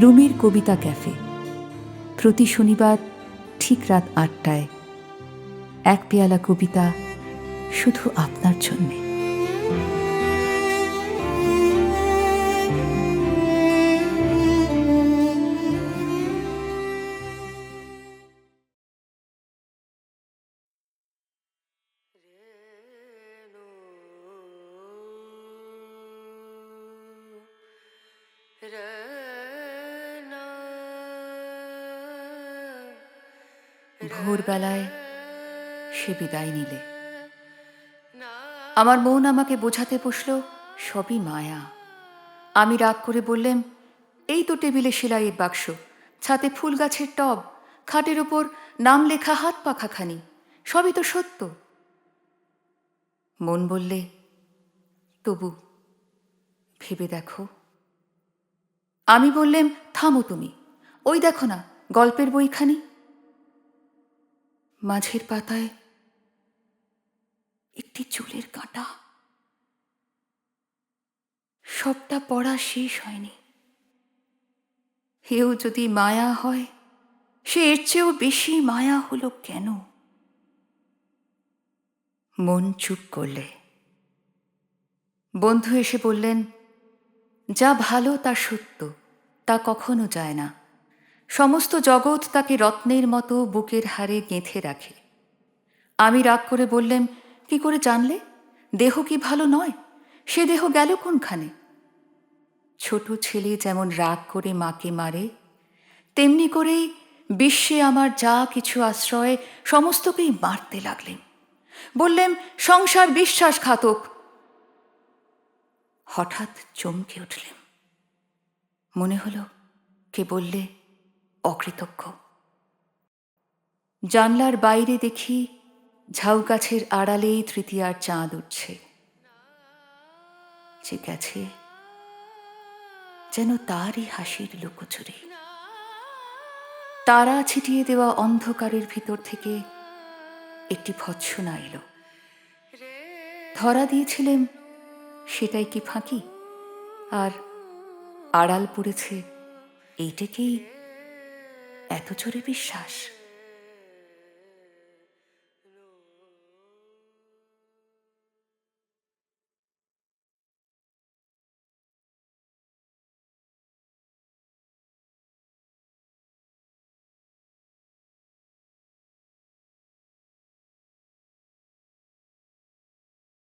রুমির কবিতা ক্যাফে। প্রতি শনিবার ঠিক রাত আটটায় এক পেয়ালা কবিতা শুধু আপনার জন্যে। ভোরবেলায় সে বিদায় নিলে। আমার মন আমাকে বোঝাতে বসল, সবই মায়া। আমি রাগ করে বললেম, এই তো টেবিলে সেলাইয়ের বাক্স, ছাতে ফুল গাছের টব, খাটের ওপর নাম লেখা হাত পাখাখানি, সবই তো সত্য। মন বললে, তবু ভেবে দেখো। আমি বললেম, থামো তুমি, ওই দেখো না, গল্পের বইখানি। মাঝের পাতায় একটি চুলের কাঁটা। সবটা পড়া শেষ হয়নি। হেও যদি মায়া হয়, সে এর চেয়েও বেশি মায়া হলো কেন? মন চুপ করলে। বন্ধু এসে বললেন, যা ভালো তা সত্য, তা কখনো যায় না। সমস্ত জগৎ তাকে রত্নের মতো বুকের হারে গেঁথে রাখে। আমি রাগ করে বললেম কি করে জানলে? দেহ কি ভালো নয়? সে দেহ গেল কোনখানে? ছোট ছেলে যেমন রাগ করে মাকে মারে, তেমনি করেই বিশ্বে আমার যা কিছু আশ্রয় সমস্তকেই মারতে লাগলেন। বললেম সংসার বিশ্বাসঘাতক। হঠাৎ চমকে উঠলেম মনে হলো কে বললে অকৃতজ্ঞ। জানলার বাইরে দেখি ঝাউ গাছের আড়ালেই তৃতীয়ার চাঁদ উঠছে। যে গেছে যেন তারই হাসির লুকোচুরি। তারা ছিটিয়ে দেওয়া অন্ধকারের ভিতর থেকে একটি ভৎসনা এলো। ধরা দিয়েছিলেন, সেটাই কি ফাঁকি? আর আড়াল পড়েছে, এইটাকেই এত জোরে বিশ্বাস?